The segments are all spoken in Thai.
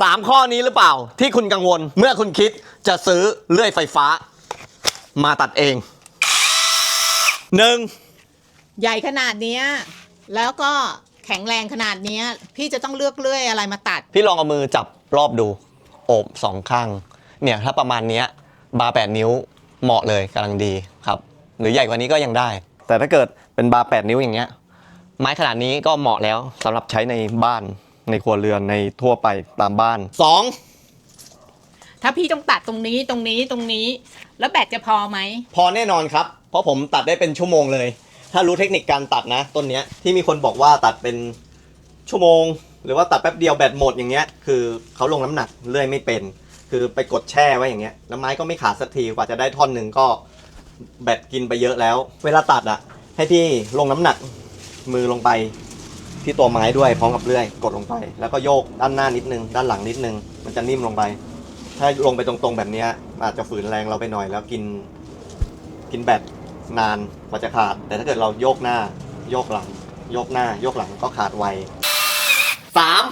สามข้อนี้หรือเปล่า ที่คุณกังวลเมื่อคุณคิดจะซื้อเลื่อยไฟฟ้า มาตัดเองหนึ่งใหญ่ขนาดเนี้ยแล้วก็แข็งแรงขนาดเนี้ยพี่จะต้องเลือกเลื่อยอะไรมาตัด พี่ลองเอามือจับรอบดูโอบสองข้าง เนี่ยถ้าประมาณเนี้ยบาร์แปดนิ้วเหมาะเลยกำลังดีครับ หรือใหญ่กว่านี้ก็ยังได้ แต่ถ้าเกิดเป็นบาร์แปดนิ้วอย่างเงี้ย ไม้ขนาดนี้ก็เหมาะแล้วสำหรับใช้ในบ้าน ในครัวเรือนในทั่วไปตามบ้าน สองถ้าพี่ต้องตัดตรงนี้ตรงนี้ตรงนี้ แล้วแบตจะพอไหม พอแน่นอนครับ เพราะผมตัดได้เป็นชั่วโมงเลย ถ้ารู้เทคนิคการตัดนะ ต้นเนี้ยที่มีคนบอกว่าตัดเป็นชั่วโมง หรือว่าตัดแป๊บเดียวแบตหมดอย่างเงี้ย คือเขาลงน้ำหนักเลื่อยไม่เป็น คือไปกดแช่ไว้อย่างเงี้ยแล้วไม้ก็ไม่ขาดสักทีกว่าจะได้ท่อนหนึ่งก็แบตกินไปเยอะแล้ว เวลาตัดอะให้พี่ลงน้ำหนักมือลงไป ที่ตัวไม้ด้วยพร้อมกับเลื่อย กดลงไป แล้วก็โยกด้านหน้านิดนึง ด้านหลังนิดนึง มันจะนิ่มลงไป ถ้าลงไปตรงๆแบบเนี้ยอาจจะฝืนแรงเราไปหน่อย แล้วกินกินแบตนานกว่าจะขาด แต่ถ้าเกิดเราโยกหน้า โยกหลัง โยกหน้า โยกหลังก็ขาดไวสาม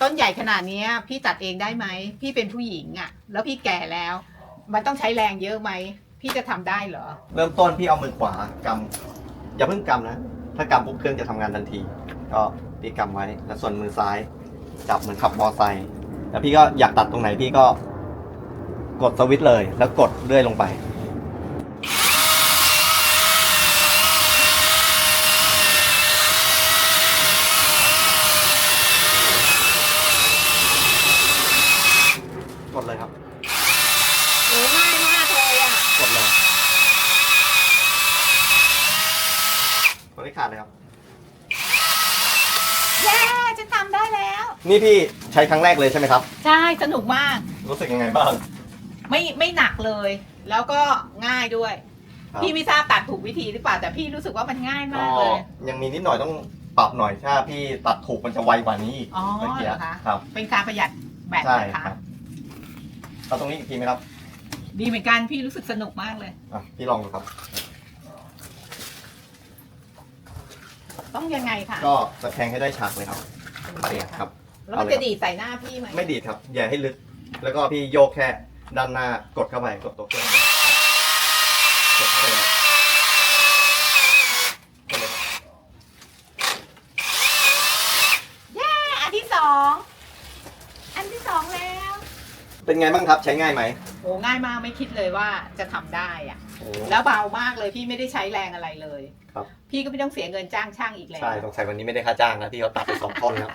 ต้นใหญ่ขนาดเนี้ยพี่ตัดเองได้ไหมพี่เป็นผู้หญิงอะ่ะ แล้วพี่แก่แล้ว มันต้องใช้แรงเยอะไหม พี่จะทำได้เหรอ เริ่มต้นพี่เอามือขวากำอย่าเพิ่งกำนะ ถ้ากำปุ๊บเครื่องจะทำงานทันที ก็พี่กำไว้ แล้วส่วนมือซ้าย จับเหมือนขับมอไซค์แล้วพี่ก็อยากตัดตรงไหนพี่ก็ กดสวิตช์เลย แล้วกดเลื่อยลงไป กดเลยครับ โอ้ง่ายมากเลยอะ่ะ กดเลย กดให้ขาดเลยครับ เย้จะทำได้แล้ว นี่พี่ใช้ครั้งแรกเลยใช่ไหมครับ ใช่ สนุกมาก รู้สึกยังไงบ้าง ไม่ไม่หนักเลย แล้วก็ง่ายด้วย ครับ พี่ไม่ทราบตัดถูกวิธีหรือเปล่า แต่พี่รู้สึกว่ามันง่ายมากเลย ยังมีนิดหน่อยต้องปรับหน่อยถ้าพี่ตัดถูกมันจะไวกว่านี้อีกอ๋อเมื่อกี้เหรอคะ ครับ เป็นการประหยัดแบตใช่นะคคะรับเอาตรงนี้อีกทีไหมครับดีเหมือนกันพี่รู้สึกสนุกมากเลย อะพี่ลองดูครับ ต้องยังไงคะก็ตะแคงให้ได้ฉากเลยครับเนี่ยครับ แล้วมันจะดีดใส่หน้าพี่ไหมไม่ดีดครับ อย่าให้ลึก แล้วก็พี่โยกแค่ด้านหน้ากดเข้าไปกดตัวเครื่องเข้าไปครับกดเข้าไปเลยกดเลยครับเย้อันที่สอง อันที่สองแล้ว เป็นไงบ้างครับใช้ง่ายไหม โอ้ง่ายมากไม่คิดเลยว่าจะทำได้อะโอ้ แล้วเบามากเลยพี่ไม่ได้ใช้แรงอะไรเลยครับ พี่ก็ไม่ต้องเสียเงินจ้างช่างอีกแล้ว ใช่สงสัยวันนี้ไม่ได้ค่าจ้างนะพี่เขาตัดไปสองท่อนแล้ว